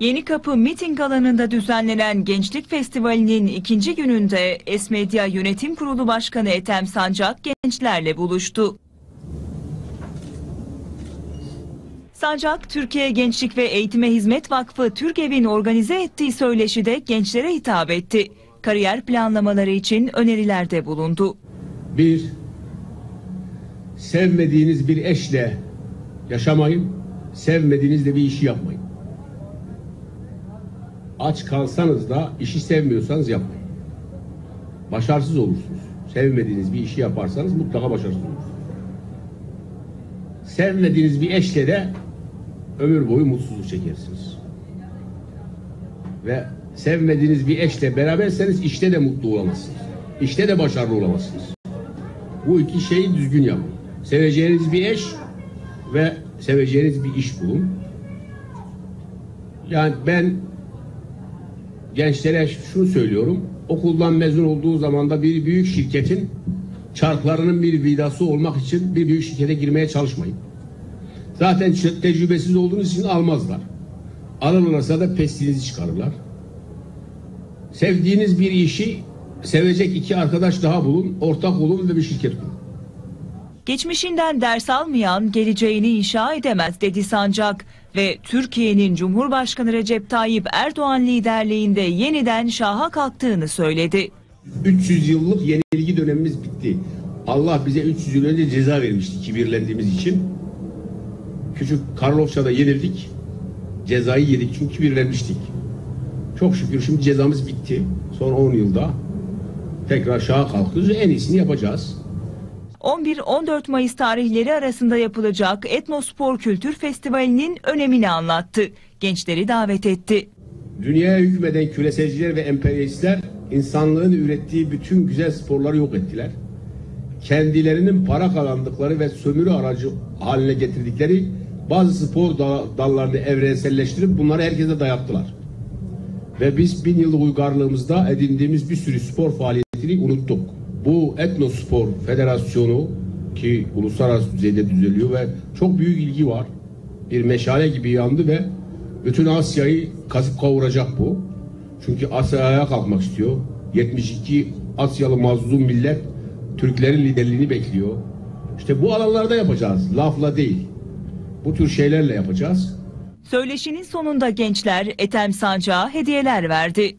Yeni Kapı miting alanında düzenlenen Gençlik Festivali'nin ikinci gününde Esmedya Yönetim Kurulu Başkanı Ethem Sancak gençlerle buluştu. Sancak, Türkiye Gençlik ve Eğitime Hizmet Vakfı TÜRGEV'in organize ettiği söyleşide gençlere hitap etti. Kariyer planlamaları için önerilerde bulundu. Bir, sevmediğiniz bir eşle yaşamayın, sevmediğiniz de bir işi yapmayın. Aç kalsanız da işi sevmiyorsanız yapmayın. Başarısız olursunuz. Sevmediğiniz bir işi yaparsanız mutlaka başarısız olursunuz. Sevmediğiniz bir eşle de ömür boyu mutsuzluk çekersiniz. Ve sevmediğiniz bir eşle beraberseniz işte de mutlu olamazsınız. İşte de başarılı olamazsınız. Bu iki şeyi düzgün yapın. Seveceğiniz bir eş ve seveceğiniz bir iş bulun. Yani ben gençlere şunu söylüyorum. Okuldan mezun olduğu zaman da bir büyük şirketin çarklarının bir vidası olmak için bir büyük şirkete girmeye çalışmayın. Zaten tecrübesiz olduğunuz için almazlar. Alırlarsa da pestinizi çıkarırlar. Sevdiğiniz bir işi sevecek iki arkadaş daha bulun, ortak olun ve bir şirket kurun. Geçmişinden ders almayan geleceğini inşa edemez dedi Sancak ve Türkiye'nin Cumhurbaşkanı Recep Tayyip Erdoğan liderliğinde yeniden şaha kalktığını söyledi. 300 yıllık yenilgi dönemimiz bitti. Allah bize 300 yıl önce ceza vermişti kibirlendiğimiz için. Küçük Karlofça'da yenildik. Cezayı yedik çünkü kibirlenmiştik. Çok şükür şimdi cezamız bitti. Son 10 yılda tekrar şaha kalkıyoruz en iyisini yapacağız. 11-14 Mayıs tarihleri arasında yapılacak Etnospor Kültür Festivali'nin önemini anlattı. Gençleri davet etti. Dünyaya hükmeden küreselciler ve emperyalistler insanlığın ürettiği bütün güzel sporları yok ettiler. Kendilerinin para kazandıkları ve sömürü aracı haline getirdikleri bazı spor dallarını evrenselleştirip bunları herkese dayattılar. Ve biz bin yıllık uygarlığımızda edindiğimiz bir sürü spor faaliyetini unuttuk. Bu Etnospor Federasyonu ki uluslararası düzeyde düzeliyor ve çok büyük ilgi var. Bir meşale gibi yandı ve bütün Asya'yı kasıp kavuracak bu. Çünkü Asya ayağa kalkmak istiyor. 72 Asyalı mazlum millet Türklerin liderliğini bekliyor. İşte bu alanlarda yapacağız. Lafla değil. Bu tür şeylerle yapacağız. Söyleşinin sonunda gençler Ethem Sancak'a hediyeler verdi.